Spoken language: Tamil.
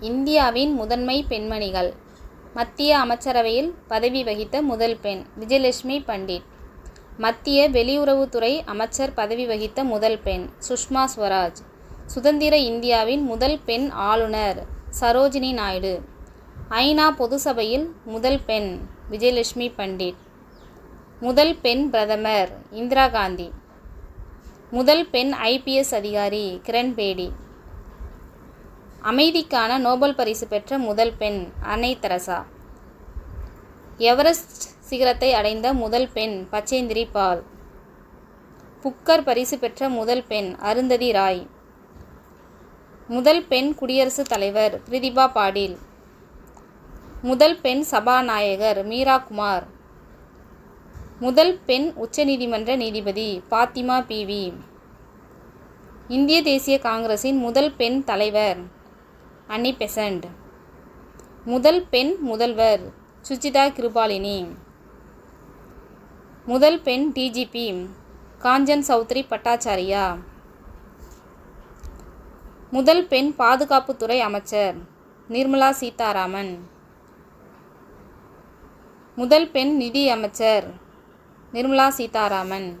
இந்தியாவின் முதன்மை பெண்மணிகள். மத்திய அமைச்சரவையில் பதவி வகித்த முதல் பெண் விஜயலட்சுமி பண்டிட். மத்திய வெளியுறவுத்துறை அமைச்சர் பதவி வகித்த முதல் பெண் சுஷ்மா ஸ்வராஜ். சுதந்திர இந்தியாவின் முதல் பெண் ஆளுநர் சரோஜினி நாயுடு. ஐநா பொதுசபையில் முதல் பெண் விஜயலட்சுமி பண்டிட். முதல் பெண் பிரதமர் இந்திரா காந்தி. முதல் பெண் ஐபிஎஸ் அதிகாரி கிரண் பேடி அமைதிக்கான நோபல் பரிசு பெற்ற முதல் பெண் அன்னை தெரசா. எவரெஸ்ட் சிகரத்தை அடைந்த முதல் பெண் பச்சேந்திரி பால். புக்கர் பரிசு பெற்ற முதல் பெண் அருந்ததி ராய். முதல் பெண் குடியரசுத் தலைவர் பிரதிபா பாடில் முதல் பெண் சபாநாயகர் மீரா குமார். முதல் பெண் உச்சநீதிமன்ற நீதிபதி பாத்திமா பிவி இந்திய தேசிய காங்கிரசின் முதல் பெண் தலைவர் அன்னி பெசண்ட். முதல் பெண் முதல்வர் சுஜிதா கிருபாலினி. முதல் பெண் டிஜிபி காஞ்சன் சௌத்ரி பட்டாச்சாரியா. முதல் பெண் பாதுகாப்புத்துறை அமைச்சர் நிர்மலா சீதாராமன். முதல் பெண் நிதி அமைச்சர் நிர்மலா சீதாராமன்.